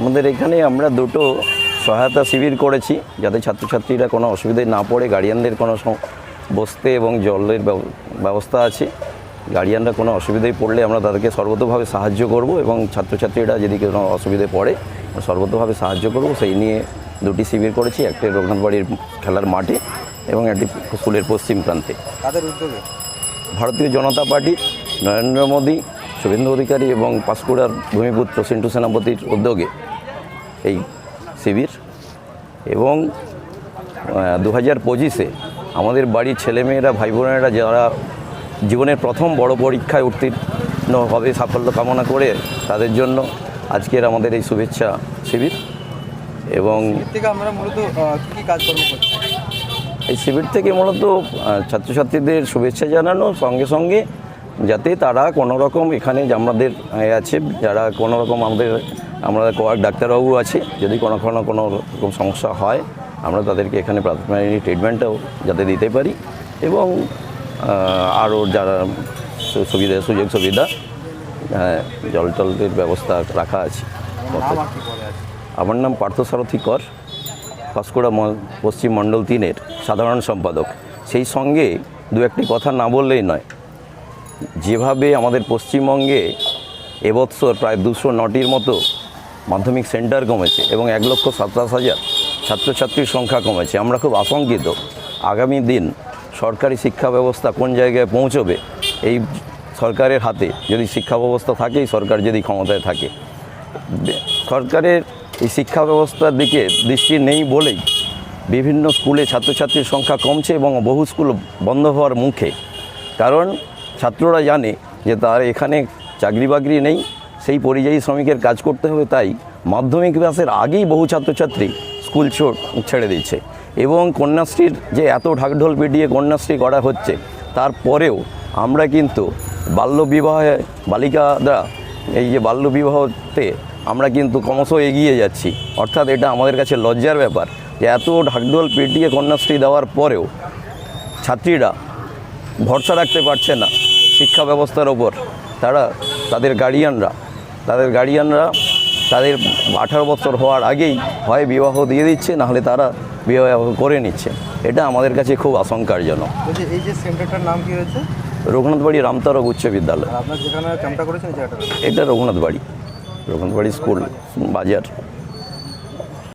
আমাদের এখানে আমরা দুটো সহায়তা শিবির করেছি যাতে ছাত্রছাত্রীরা কোনো অসুবিধায় না পড়ে গার্ডিয়ানদের কোনো বসতে এবং জলের ব্যব- ব্যবস্থা আছে। গার্ডিয়ানরা কোনো অসুবিধায় পড়লে আমরা তাদেরকে সর্বতভাবে সাহায্য করব এবং ছাত্রছাত্রীরা যদি কোনো অসুবিধায় পড়ে সর্বতভাবে সাহায্য করব। সেই নিয়ে দুটি শিবির করেছি একটি রঘুনাথবাড়ির খেলার মাঠে এবং একটি স্কুলের পশ্চিম প্রান্তে। কাদের উদ্যোগে? ভারতীয় জনতা পার্টি নরেন্দ্র মোদী শুভেন্দু অধিকারী এবং পাঁশকুড়ার ভূমিপুত্র সিন্টু সেনাপতির উদ্যোগে। এই শিবির এবং দু হাজার পঁচিশে আমাদের বাড়ির ছেলেমেয়েরা ভাই বোনেরা যারা জীবনের প্রথম বড় পরীক্ষায় উত্তীর্ণ হবে সাফল্য কামনা করে তাদের জন্য আজকের আমাদের এই শুভেচ্ছা শিবির এবং আমরা মূলত আহ, কি কি কাজকর্ম করছি? এই শিবির থেকে মূলত ছাত্রছাত্রীদের শুভেচ্ছা জানানো সঙ্গে সঙ্গে যাতে তারা কোনো রকম এখানে আমাদের আছে যারা কোনো রকম আমাদের আমরা কয়েক ডাক্তারবাবু আছে। যদি কোনো কোনো কোনো রকম সমস্যা হয় আমরা তাদেরকে এখানে প্রাথমিক ট্রিটমেন্টটাও যাতে দিতে পারি এবং আরও যারা সুবিধা সুযোগ সুবিধা হ্যাঁ, জল টলের ব্যবস্থা রাখা আছে। আমার নাম পার্থসারথী কর পাঁশকুড়া পশ্চিম মণ্ডল তিনের সাধারণ সম্পাদক। সেই সঙ্গে দু একটি কথা না বললেই নয়। যেভাবে আমাদের পশ্চিমবঙ্গে এবৎসর প্রায় দুশো নটির মতো মাধ্যমিক সেন্টার কমেছে এবং এক লক্ষ সাতাশ হাজার ছাত্রছাত্রীর সংখ্যা কমেছে। আমরা খুব আশঙ্কিত আগামী দিন সরকারি শিক্ষা ব্যবস্থা কোন জায়গায় পৌঁছবে, এই সরকারের হাতে যদি শিক্ষা ব্যবস্থা থাকে সরকার যদি ক্ষমতায় থাকে। সরকারের এই শিক্ষা ব্যবস্থার দিকে দৃষ্টি নেই বলেই বিভিন্ন স্কুলে ছাত্রছাত্রীর সংখ্যা কমছে এবং বহু স্কুল বন্ধ হওয়ার মুখে। কারণ ছাত্ররা জানে যে তার এখানে চাকরি বাকরি নেই সেই পরিযায়ী শ্রমিকের কাজ করতে হবে তাই মাধ্যমিক ক্লাসের আগেই বহু ছাত্রছাত্রী স্কুল ছো- ছেড়ে দিচ্ছে এবং কন্যাশ্রীর যে এত ঢাকঢোল পিটিয়ে কন্যাশ্রী করা হচ্ছে তারপরেও আমরা কিন্তু বাল্যবিবাহে বালিকারা, এই যে বাল্যবিবাহতে আমরা কিন্তু ক্রমশ এগিয়ে যাচ্ছি। অর্থাৎ এটা আমাদের কাছে লজ্জার ব্যাপার যে এত ঢাকঢোল পিটিয়ে কন্যাশ্রী দেওয়ার পরেও ছাত্রীরা ভরসা রাখতে পারছে না শিক্ষা ব্যবস্থার ওপর। তারা, তাদের গার্ডিয়ানরা তাদের গার্ডিয়ানরা তাদের আঠারো বছর হওয়ার আগেই হয় বিবাহ দিয়ে দিচ্ছে নাহলে তারা বিবাহ করে নিচ্ছে। এটা আমাদের কাছে খুব আশঙ্কার জন্য এই যে সেন্টারটার নাম কি হয়েছে? রঘুনাথবাড়ি রামতারক উচ্চ বিদ্যালয়। এটা রঘুনাথবাড়ি। রঘুনাথবাড়ি রঘুনাথ বাড়ি স্কুল বাজার।